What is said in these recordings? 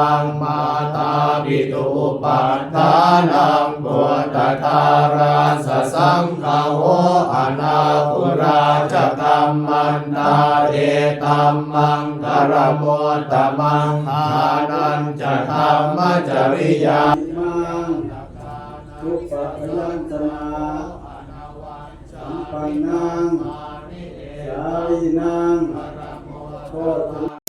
ตังมาตาปิตุปัฏฐานังปุตตาราสสังฆโหอนาปุราชกัมมันตาเรตัมมังกรมุตตมังอานันจะธรรมจริยามังทุปะยันตนาสัมปันนังสาลีนังโคต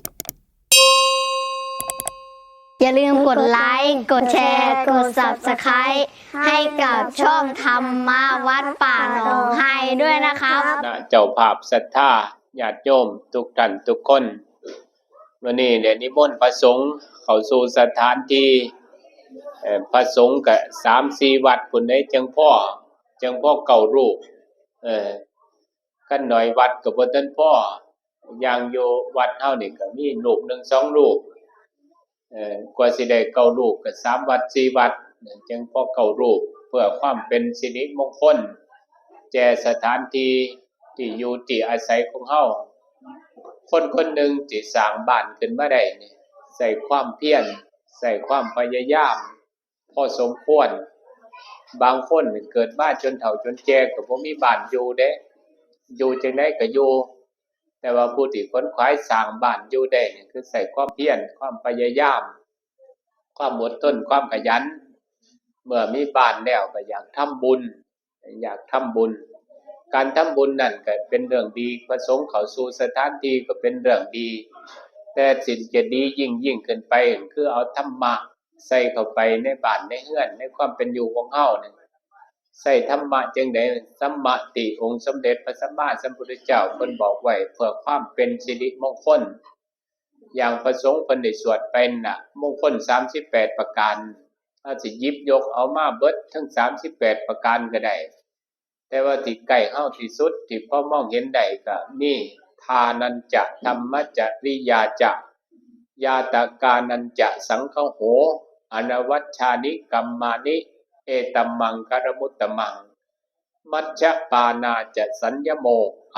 าลืมกดไลค์กดแชร์ กด Subscribe ให้กับช่องธรรมวัดป่าหนองไฮด้วยนะครับ นะเจ้าภาพศรัทธาญาติโยมทุกท่านทุกคนวันนี้เดี๋ยวนิมนต์พระสงฆ์เข้าสู่สถานที่เอ่อพระสงฆ์กับสามสี่วัดพุ่นได้จังพ่อจังพ่อเก่ารูปเออกันหน่อยวัดกับบ่ทันพ่ออย่างอยู่วัดเฮานี่ก็มีรูปหนึ่งสองรูปเอ่อ กว่าสิได้เก่ารูปก็สามวัดสี่วัดจังพอเก่ารูปเพื่อความเป็นสิริมงคล แจสถานที่ที่อยู่ที่อาศัยของเฮาคนคนหนึ่งที่สร้างบ้านขึ้นมาได้นี่ใส่ความเพียรใส่ความพยายาม พอสมควร บางคนเกิดมาจนเฒ่าจนแจก่ก็บ่มีบ้านอยู่เด้อยู่จังได๋ก็อยู่ แต่ว่าผู้ที่ค้นขวาสร้างบ้านอยู่ได้นี่คือใส่ความเพียรความพยายาม ความอดทนความขยัน เมื่อมีบ้านแล้วก็อยากทำบุญ อยากทำบุญ การทำบุญนั่นก็เป็นเรื่องดีประสงค์เขาสู่สถานที่ก็เป็นเรื่องดี แต่สิ่งจะดียิ่งยิ่งขึ้นไปคือเอาธรรมะใส่เข้าไปในบ้านในเฮือนในความเป็นอยู่ของเฮาเนี่ย ใส่ธรรมะจังได้สัมมาติองค์สมเด็จพระสัมมาสัมพุทธเจ้าเพิ่นบอกไว้เพื่อความเป็นสิริมงคล อย่างประสงค์เพิ่นได้สวดเป็นน่ะ มงคล38ปดประการถ้าสิยิบยกเอามาเบิดทั้ง38ปดประการก็ได้ แต่ว่าที่ใกล้เฮาที่สุดที่พ่อมองเห็นได้ก็มีทานันจะธรรมจริยาจะยาตกานันจะสังฆโห อนวัชชานิกัมมานิ ตัมมังกรมุตตมัง มัชฌะปานาจะสัญญโม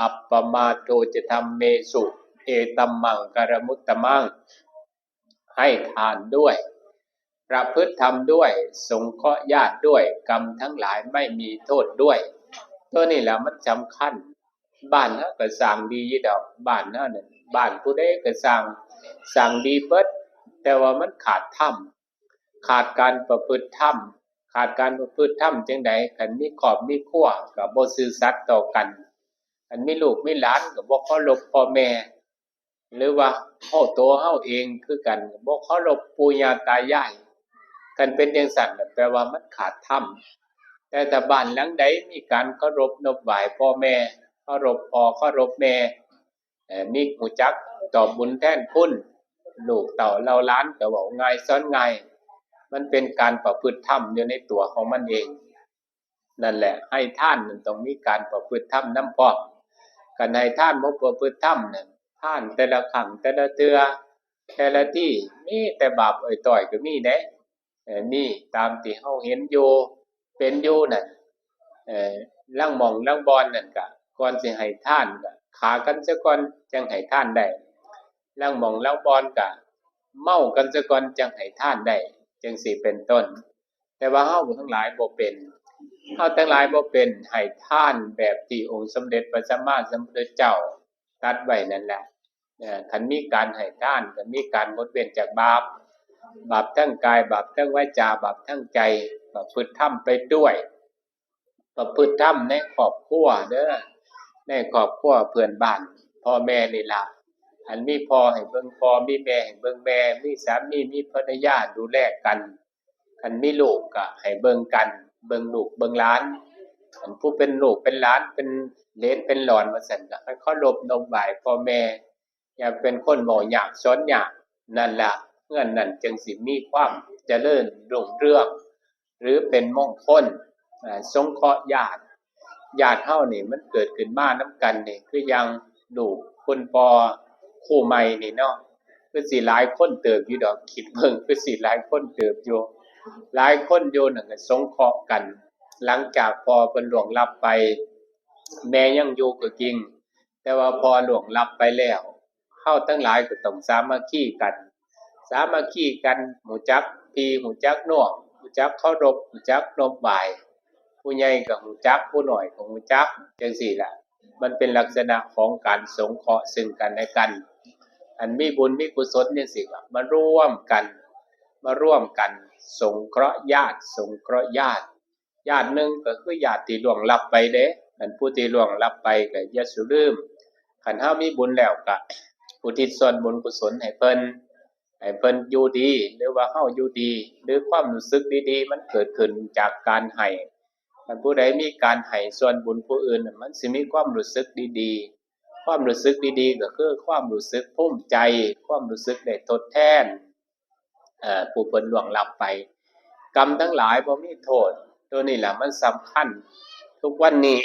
อัปปมาโทจะธรรมเมสุ เอตัมมังกรมุตตมัง ให้ทานด้วย ประพฤติธรรมด้วย สงเคราะห์ญาติด้วย กรรมทั้งหลายไม่มีโทษด้วย ตัวนี้แหละมันสำคัญ บ้านเฮาก็สร้างดียู่ดอก บ้านเฮานั่นบ้านผู้ใดก็สร้างสร้างดีเบิดแต่ว่ามันขาดธรรมขาดการประพฤติธรรม ขาดการประพฤติธรรมจังใดคันมีขอบมีขั้วก็บ่ซื่อสัตย์ต่อกันคันมีลูกมีหลานก็บ่เคารพพ่อแม่ หรือว่าเฮาตัวเฮาเองคือกันบ่เคารพปู่ย่าตายายกันเป็นจังซั่นน่ะแปลว่ามันขาดธรรมแต่ถ้าบ้านหลังใดมีการเคารพนบไหวพ่อแม่เคารพพ่อเคารพแม่มีหูจักตอบบุญแทนคุณลูกเต่าเล่าล้านก็บอกง่ายสอนง่าย มันเป็นการประพฤติธรรมอยู่ในตัวของมันเอง นั่นแหละ ให้ท่านมันต้องมีการประพฤติธรรมน้ำพอมกันให้ท่านบ่ประพฤติธรรมเนี่ยท่านแต่ละครั้งแต่ละเทือแต่ละที่มีแต่บาปเอ่ยต่อยก็มีเด้เอ่อนี่ตามที่เฮาเห็นอยู่เป็นอยู่นั่นเอ่อลังมองลังบอนนั่นก็ก่อนสิให้ท่านก็ขากันซะก่อนจังให้ทานได้ลังมองลังบอนก็เมากันซะก่อนจังให้ทานได้ จังสิเป็นต้น แต่ว่าเฮาทั้งหลายบ่เป็นเฮาทั้งหลายบ่เป็นให้ท่านแบบที่องค์สมเด็จพระสัมมาสัมพุทธเจ้าตรัสไว้นั่นแหละเอ่อคันมีการให้ท่านก็มีการงดเว้นจากบาปบาปทั้งกายบาปทั้งวาจาบาปทั้งใจประพฤติธรรมไปด้วยประพฤติธรรมในครอบครัวเด้อในครอบครัวเพื่อนบ้านพ่อแม่นี่ล่ะ อันมีพอให้เบิ่งพอมีแม่ให้เบิ่งแม่ มีสามีมีภรรยาดูแลกันคันมีลูกก็ให้เบิ่งกัน เบิ่งลูกเบิ่งหลานอันผู้เป็นลูกเป็นหลานเป็นเลนเป็นหลอนว่าซั่นก็ให้เคารพนมบไหว้พ่อแม่ อย่าเป็นคนเว้าหยากสอนหยากนั่นละเงื่อนนั่นจึงสิมีความเจริญรุ่งเรืองหรือเป็นมงคลสงเคราะห์ญาติญาติเฮานี่มันเกิดขึ้นมานํกันนี่คือยังลูกคนปอ คู่ใหม่นี่เนาะคือสิหลายคนเติบอยู่ดอกคิดเบิ่งคือสิหลายคนเติบอยู่หลายคนอยู่นั่นก็สงเคราะห์กัน หลังจากพอเพิ่นล่วงลับไป แม่ยังอยู่ก็จริง แต่ว่าพอหลวงลับไปแล้วเฮาทั้งหลายก็ต้องสามัคคีกัน สามัคคีกันหมูจักพี่หูจักน้องหูจักเคารพหูจักนบไหวผู้ใหญ่ก็หูจักผู้หน้อยก็หูจักจังซี่แหละมันเป็นลักษณะของการสงเคราะห์ซึ่งกันและกัน อันมีบุญมีกุศลจังซี่ก็มาร่วมกัน มาร่วมกัน สงเคราะห์ญาติ สงเคราะห์ญาติ ญาติหนึ่งก็คือญาติที่ล่วงลับไปเด้อันผู้ที่ล่วงลับไปก็อย่าสุลืมคันเฮามีบุญแล้วก็อุทิศส่วนบุญกุศลให้เพิ่นให้เพิ่นอยู่ดี หรือว่าเฮาอยู่ดี หรือความรู้สึกดีๆ มันเกิดขึ้นจากการให้คันผู้ใดมีการให้ส่วนบุญผู้อื่น มันสิมีความรู้สึกดีๆ ความรู้สึกดีๆ ก็คือความรู้สึกภูมิใจ ความรู้สึกได้ทดแทนเอ่อผู้เพิ่นล่วงหลับไป กรรมทั้งหลายบ่มีโทษ ตัวนี้แหละมันสำคัญ ทุกวันนี้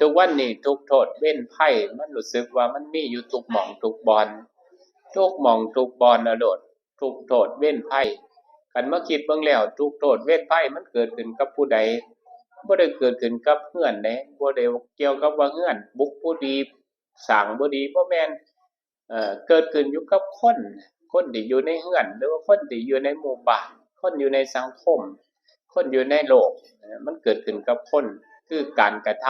ทุกวันนี้ทุกโทษเว้นไพ่มันรู้สึกว่ามันมีอยู่ทุกหม่องทุกบอนทุกหม่องทุกบอนนะโดดทุกโทษเว้นไพ่กันมาคิดเบิ่งแล้ว ทุกโทษเว้นไพ่มันเกิดขึ้นกับผู้ใดบ่ได้เกิดขึ้นกับเฮือนเด้บ่ได้เกี่ยวกับว่าเฮือน บุกผู้ดี สร้างบ่ดีบ่แม่นเอ่อเกิดขึ้นอยู่กับคน คนที่อยู่ในเฮือนหรือว่าคนที่อยู่ในหมู่บ้านคนอยู่ในสังคม คนอยู่ในโลก มันเกิดขึ้นกับคนคือการกระท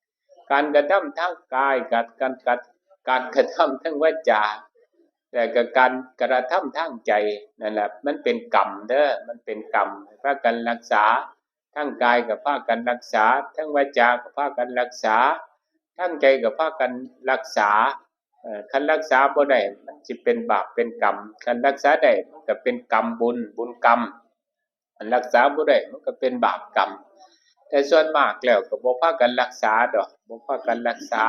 ำการกระทำทางกายกับการการการกระทำทางวาจาแต่ก็การกระทำทางใจนั่นแหละมันเป็นกรรมเด้อมันเป็นกรรมพากันรักษาทั้งกายกับพากันรักษา ทั้งวาจากับพากันรักษา ทั้งใจกับพากันรักษาคันรักษาบ่ได้มันสิเป็นบาปเป็นกรรมคันรักษาได้มันก็เป็นกรรมบุญบุญกรรมคันรักษาบ่ได้มันก็เป็นบาปกรรม แต่ส่วนมากแล้วก็บ่พากันรักษาดอกบ่พากันรักษา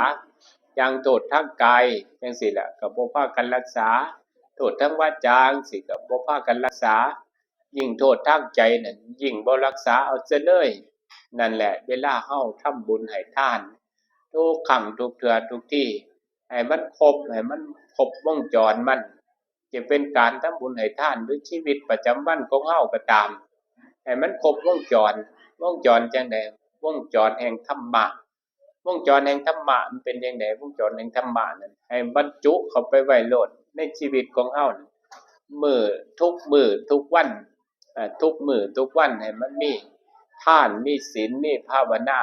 อย่างโทษทางกายจังซี่แหละก็บ่พากันรักษา โทษทางวาจาจังซี่ก็บ่พากันรักษา ยิ่งโทษทางใจนั่นยิ่งบ่รักษาเอาซะเลยนั่นแหละเวลาเฮาทำบุญให้ทาน ทุกขังทุกเทื่อทุกที่ ให้มันครบให้มันครบวงจรมัน จะเป็นการทำบุญให้ท่านหรือชีวิตประจำวันของเฮาก็ตาม ให้มันครบวงจรวงจรจังไดวงจรแห่งธรรมะวงจรแห่งธรรมะมันเป็นจังไดวงจรแห่งธรรมะนั่นให้บรรจุเข้าไปไว้โลดในชีวิตของเฮามือทุกมือทุกวันทุกมือทุกวันให้มันมีท่านมีศีลมีภาวนา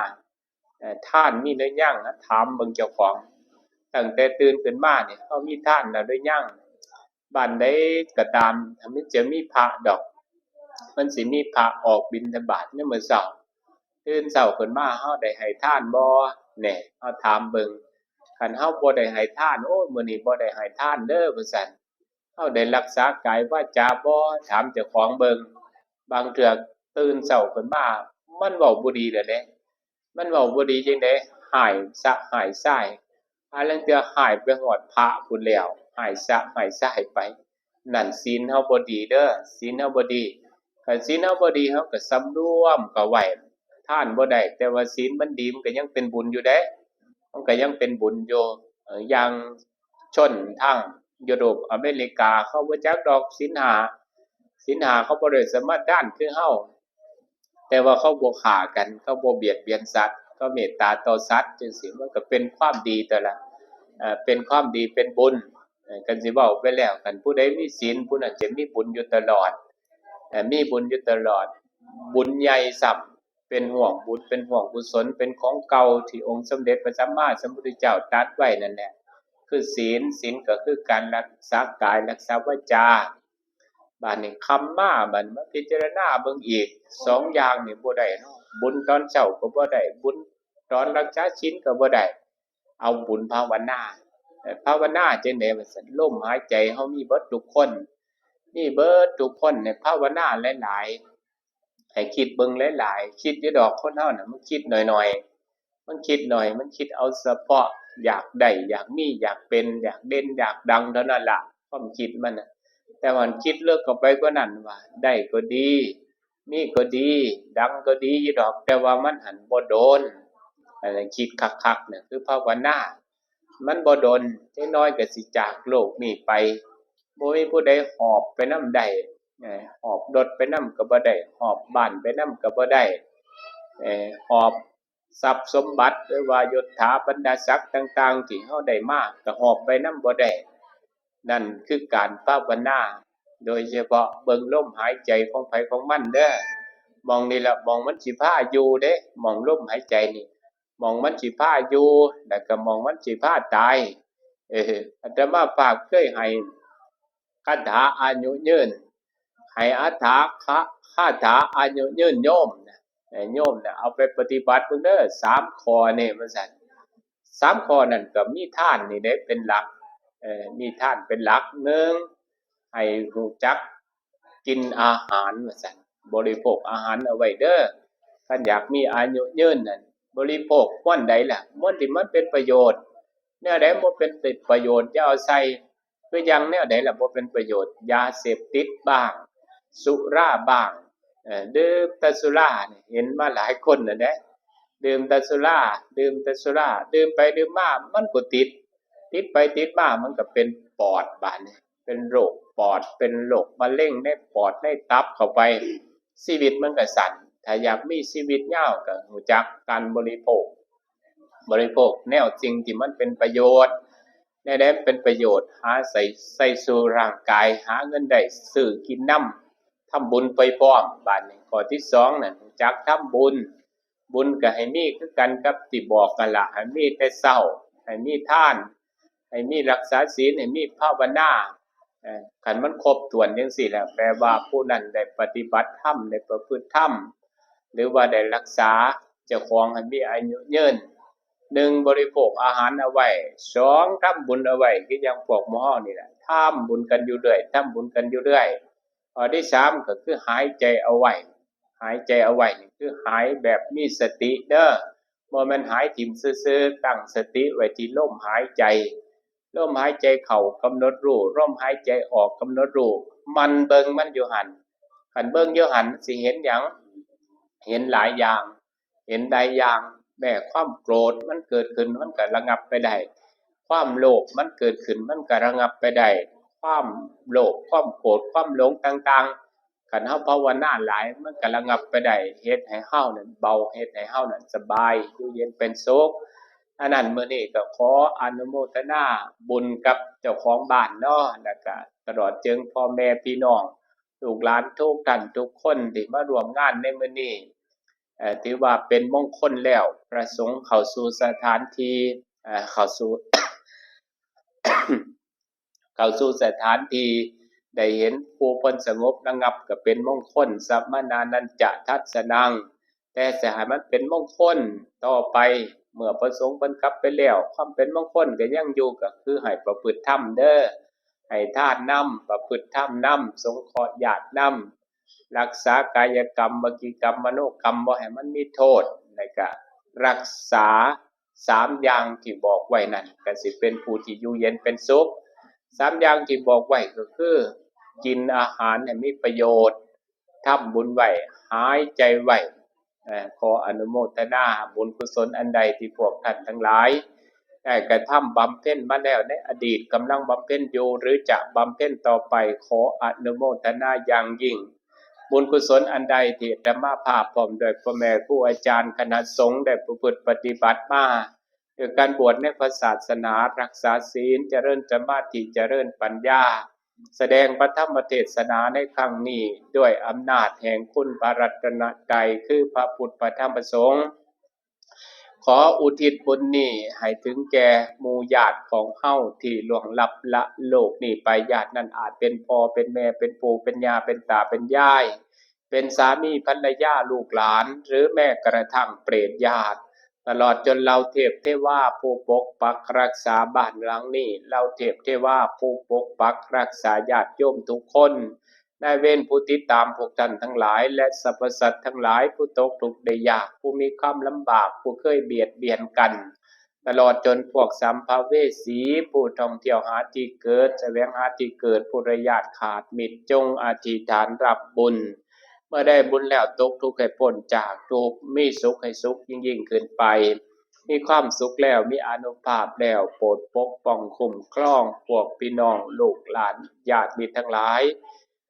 ท่านมีหรือยังอะถามเบิ่งเจ้าของตั้งแต่ตื่นขึ้นมาเนี่ยเขามีท่านแล้วหรือยังบ้านใดก็ตามมันจะมีพระดอก มันสิมีพระออกบิณฑบาตในมื้อเช้าตื่นเช้าขึ้นมาเฮาได้ให้ท่านบ่แหน่ยเฮาถามเบิ่งคันเฮาบ่ได้ให้ท่าน โอ้ยมื้อนี้บ่ได้ให้ท่านเด้อว่าซั่นเฮาได้รักษากายว่าจาบ่ถามเจ้าของเบิ่งบางเทื่อตื่นเช้าขึ้นมามันเว้าบ่ดีแล้วเด้ มันเว้าบ่ดีจังได๋หายสะหายซ้ายอาลังเทื่อหายไปหอดพระพุ่นแล้วหายซะหายซะหายไป นั่นศีลเฮาบ่ดีเด้อศีลเฮาบ่ดีคันศีลเฮาบ่ดีเฮาก็สำรวมก็ไว้ทานบ่ได้แต่ว่าศีลมันดีมันก็ยังเป็นบุญอยู่เด้มันก็ยังเป็นบุญอยู่อย่างชนทางยุโรปอเมริกาเขาบ่จักดอกศีลหาศีลหาเขาบ่ได้สามาทานคือเฮา แต่ว่าเขาบ่ฆ่ากันเขาบ่เบียดเบียนสัตว์เขาเมตตาต่อสัตว์จังซี่มันก็เป็นความดีแต่ละเป็นความดีเป็นบุญกันสิเว้าไปแล้วกันผู้ใดมีศีลผู้นั้นจะมีบุญอยู่ตลอดมีบุญอยู่ตลอด บุญใหญ่สับเป็นห่วงบุญเป็นห่วงกุศลเป็นของเก่าที่องค์สมเด็จพระสัมมาสัมพุทธเจ้าตรัสไว้นั่นแหละคือศีลศีลก็คือการรักษากายรักษาวาจา บาดนี้คำมาบัดมาพิจารณาเบิ่งอีกสองอย่างนี่บ่ได้นบุญตอนเช้าก็บ่ได้บุญตอนรักษาศีลก็บ่ได้เอาบุญภาวนาภาวนาจังได๋ว่าซั่นลมหายใจเฮามีเบิดทุกคนมีเบิดทุกคนในภาวนาหลายๆให้คิดเบิ่งหลายๆคิดอยู่ดอกคนเฮาน่ะมันคิดหน่อยๆมันคิดหน่อย มันคิดเอาเฉพาะอยากได้อยากมีอยากเป็นอยากเด่นอยากดังเท่านั้นล่ะความคิดมันน่ะ แต่ว่ามันคิดเลิกเข้าไปกว่านั้นว่า ได้ก็ดี มีก็ดี ดังก็ดียู่ดอก แต่ว่ามันหันบ่โดนอันนั้นคิดคักๆเนี่ยคือภาวนามันบ่โดนจักหน้อยก็สิจากโลกนี้ไปบ่มีผู้ใดหอบไปน้ำได้หอบรถไปน้ำก็บ่ได้หอบบ้านไปน้ำก็บ่ได้เอ่อหอบทรัพย์สมบัติหรือว่ายศถาบรรดาศักดิ์ต่าง ๆ ที่เฮาได้มาก็หอบไปน้ำบ่ได้ นั่นคือการภาวนา โดยเฉพาะเบิ่งลมหายใจของไผของมันเด้อมองนี่ละมองมันสิพาอยู่เด้มองลมหายใจนี่มองมันสิพาอยู่แล้วก็มองมันสิพาตาย เอออาตมาฝากเคยให้คาถาอายุยืนให้อาถาคะคาถาอายุยืนโยมนะโยมนะเอาไปปฏิบัติเพิ่เด้อสามข้อนี่ยมันสั่นสามข้อนั่นก็มีท่านนี่เด้เป็นหลัก มีท่านเป็นหลักหนึ่งให้รู้จักกินอาหารว่าสั่นบริโภคอาหารเอาไว้เด้อท่านอยากมีอายุยืนนั่นบริโภคม่วนใดล่ะม่วนที่มันเป็นประโยชน์แนวใดบ่เป็นติดประโยชน์จะเอาใส่คือยังแนวใดล่ะบ่เป็นประโยชน์ ยาเสพติดบ้าง สุราบ้างเดื่มแต่สุราเห็นมาหลายคนนะเด้ดื่มแต่สุราดื่มแต่สุราดื่มไปดื่มมามันก็ติด ติดไปติดมามันก็เป็นปอดบาดนี้เป็นโรคปอดเป็นโรคมะเร็งในปอดในตับเข้าไปชีวิตมันก็สั่นถ้าอยากมีชีวิตยาวก็รู้จักการบริโภค บริโภคแนวสิ่งที่มันเป็นประโยชน์แนวใดเป็นประโยชน์หาใส่ใส่สู่ร่างกายหาเงินได้ซื้อกินน้ำทำบุญไปพร้อมบาดนี้ข้อที่สองนั่นจักทำบุญ บุญก็ให้มีคือกันกับที่บอกกันละให้มีแต่เศร้าให้มีท่าน ให้มีรักษาศีลให้มีภาวนาเอ่อขันมันครบถ้วนจังสี่แหละแปลว่าผู้นั้นได้ปฏิบัติธรรมได้ประพฤติธรรมหรือว่าได้รักษาเจ้าของให้มีอายุยืนหนึ่งบริโภคอาหารเอาไว้สองทำบุญเอาไว้คือย่างพวกหม้อนี่แหละทำบุญกันอยู่เรื่อยทำบุญกันอยู่เรื่อยข้อที่สามก็คือหายใจเอาไว้หายใจเอาไว้คือหายแบบมีสติเด้อบ่แม่นหายถิ่มซื่อๆตั้งสติไว้ที่ลมหายใจ ลมหายใจเข้ากำหนดรู้ลมหายใจออกกำหนดรู้มันเบิงมันอยู่หันคันเบิงอยู่หันสิเห็นหยังเห็นหลายอย่าง เห็นใดอย่างแม้ความโกรธมันเกิดขึ้นมันก็ระงับไปได้ความโลภมันเกิดขึ้นมันก็ระงับไปได้ความโลภความโกรธความหลงต่างๆคันเฮาภาวนาหลายมันก็ระงับไปได้เฮ็ดให้เฮานั้นเบาเฮ็ดให้เฮานั้นสบายอยู่เย็นเป็นสุข อันนั้นเมื้อนี้ก็ขออนุโมทนาบุญกับเจ้าของบ้านเนาะแล้วก็ตลอดจึงพ่อแม่พี่น้องลูกหลานทุกท่านทุกคนที่มาร่วมงานในมื้อนี้เอ่อถือว่าเป็นมงคลแล้ว ประสงค์เข้าสู่สถานที่เข้าสู่เข้าสู่สถานที่ได้เห็นผู้เพิ่นสงบระงับก็เป็นมงคลสัมมานานันจะทัศนัง แต่จะให้มันเป็นมงคลต่อไป เมื่อประสงค์เพิ่นกลับไปแล้วความเป็นมงคลก็ยังอยู่ก็คือให้ประพฤติธรรมเด้อให้ทานนำประพฤติธรรมนำสงเคราะห์ญาตินำรักษากายกรรมวจีกรรมมโนกรรมบ่ให้มันมีโทษแล้วก็รักษาสามอย่างที่บอกไว้นั่นก็สิเป็นผู้ที่อยู่เย็นเป็นสุขสามอย่างที่บอกไว้ก็คือ กินอาหารให้มีประโยชน์ทำบุญไหว้หายใจไหว้ ขออนุโมทนาบุญกุศลอันใดที่พวกท่านทั้งหลายได้กระทำบำเพ็ญมาแล้วในอดีตกำลังบำเพ็ญอยู่หรือจะบำเพ็ญต่อไปขออนุโมทนาอย่างยิ่ง บุญกุศลอันใดที่ธรรมาภาพพร้อมโดยพ่อแม่ครูอาจารย์คณะสงฆ์ได้ประพฤติปฏิบัติมาโดยการบวชในพระศาสนารักษาศีลเจริญสมาธิเจริญปัญญา แสดงพระธรรมเทศนาในครั้งนี้ด้วยอำนาจแห่งคุณพระรัตนตรัยคือพระพุทธพระธรรมพระสงฆ์ขออุทิศบุญนี้ให้ถึงแก่มูญาติของเฮ้าที่หลวงลับละโลกนี้ไปญาตินั้นอาจเป็นพ่อเป็นแม่เป็นปู่เป็นยาเป็นตาเป็นยาย เป็นสามีภรรยาลูกหลาน หรือแม้กระทั่งเปรตญาติ ตลอดจนเราเทพเทวาผู้ปกปักรักษาบ้านหลังนี้เราเทพเทวาผู้ปกปักรักษาญาติโยมทุกคนนายเวนผู้ติดตามพวกท่านทั้งหลาย และสรรพสัตว์ทั้งหลายผู้ตกทุกข์ได้ยากผู้มีความลำบากผู้เคยเบียดเบียนกัน ตลอดจนพวกสัมภเวสีผู้ท่องเที่ยวหาที่เกิดแสวงหาที่เกิดผู้ระยาดขาดมิตรจงอธิษฐานรับบุญ เมื่อได้บุญแล้วตกทุกข์ให้พ้นจากทุกข์มีสุขให้สุขยิ่งยิ่งขึ้นไป มีความสุขแล้วมีอนุภาพแล้วโปรดปกป้องคุ้มครองพวกพี่น้องลูกหลานญาติมิตรทั้งหลาย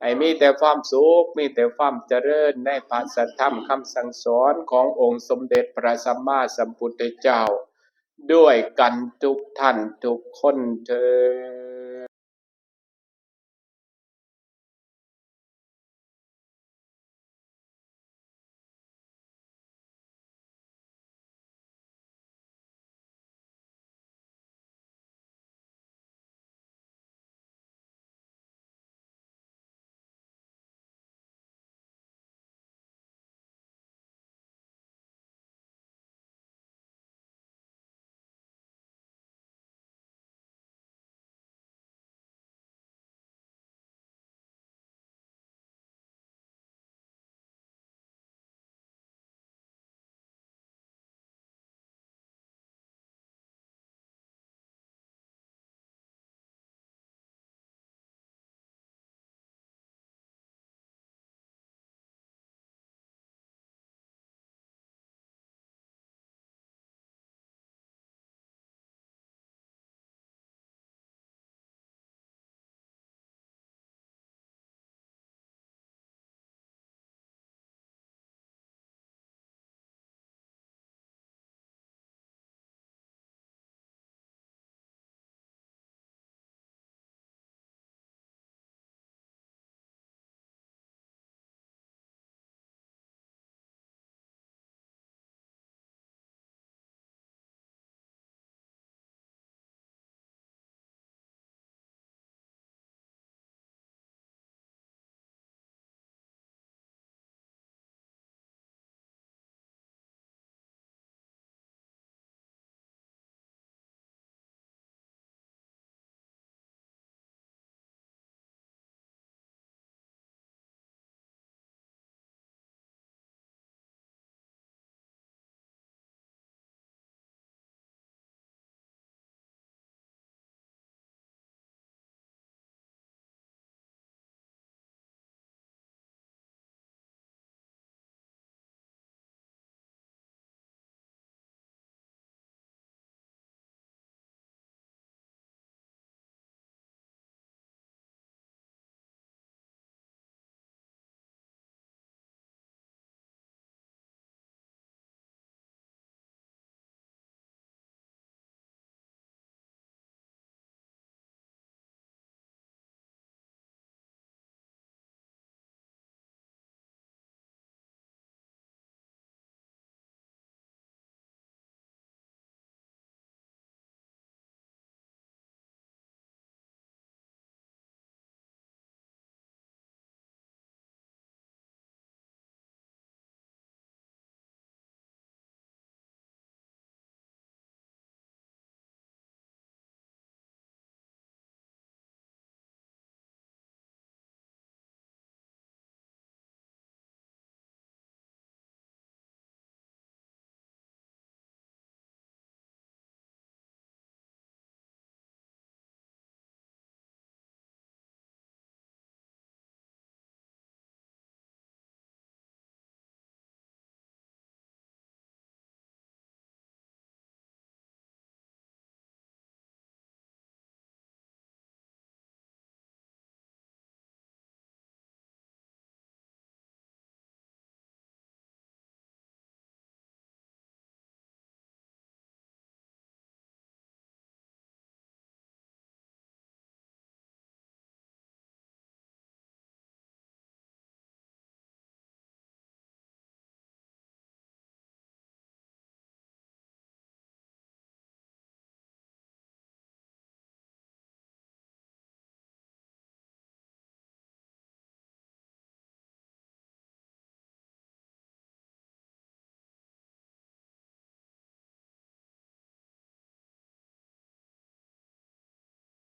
ให้มีแต่ความสุขมีแต่ความเจริญในพระสัทธรรมคำสั่งสอนขององค์สมเด็จพระสัมมาสัมพุทธเจ้า ด้วยกันทุกท่านทุกคนเธอ